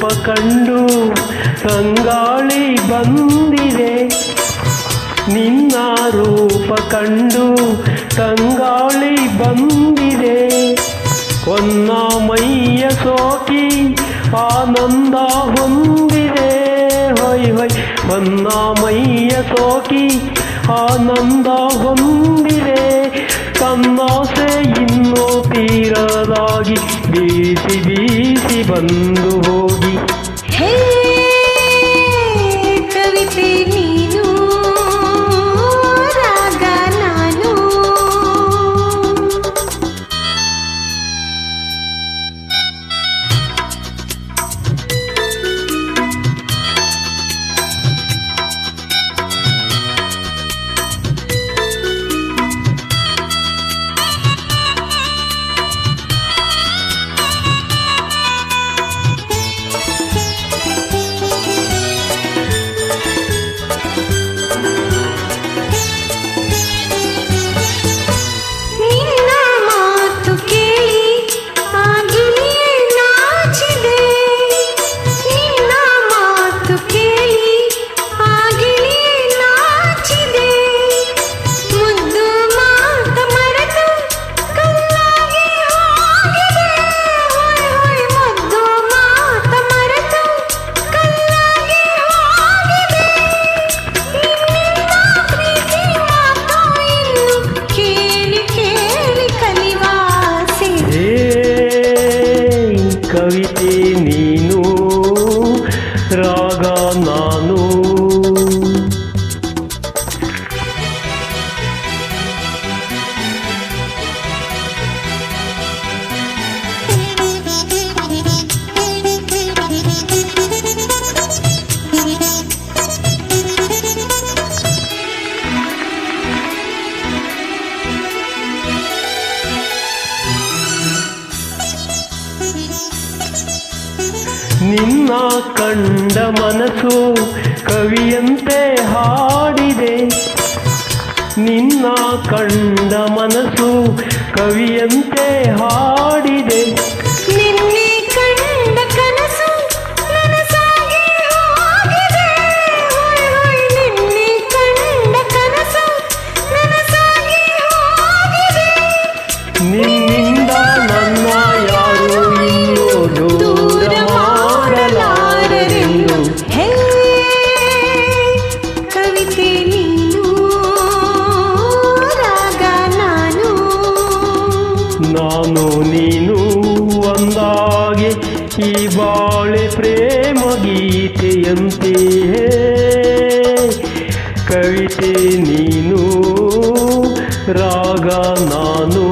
ರೂಪ ಕಂಡು ಕಂಗಾಳಿ ಬಂದಿದೆ. ನಿನ್ನ ರೂಪ ಕಂಡು ಕಂಗಾಳಿ ಬಂದಿದೆ. ಕೊನ್ನ ಮೈಯ ಸೋಕಿ ಆನಂದ ಹೊಂದಿದೆ. ಹೊಯ್ ಹೊಯ್ ಹೊನ್ನ ಮೈಯ ಸೋಕಿ ಆನಂದ ಹೊಂದಿದೆ. ತನ್ನಾಸೆ ಇನ್ನೂ ತೀರದಾಗಿ ಬೀಸಿ ಬೀಸಿ ಬಂದು ಕವಿತೆ ನಿನ್ನ ಕಂಡ ಮನಸ್ಸು ಕವಿಯಂತೆ ಹಾಡಿದೆ. ನಿನ್ನ ಕಂಡ ಮನಸ್ಸು ಕವಿಯಂತೆ ನಾನು ನೀನು ಒಂದಾಗಿ ಈ ಬಾಳೆ ಪ್ರೇಮ ಗೀತೆಯಂತೆ. ಕವಿತೆ ನೀನು ರಾಗ ನಾನು.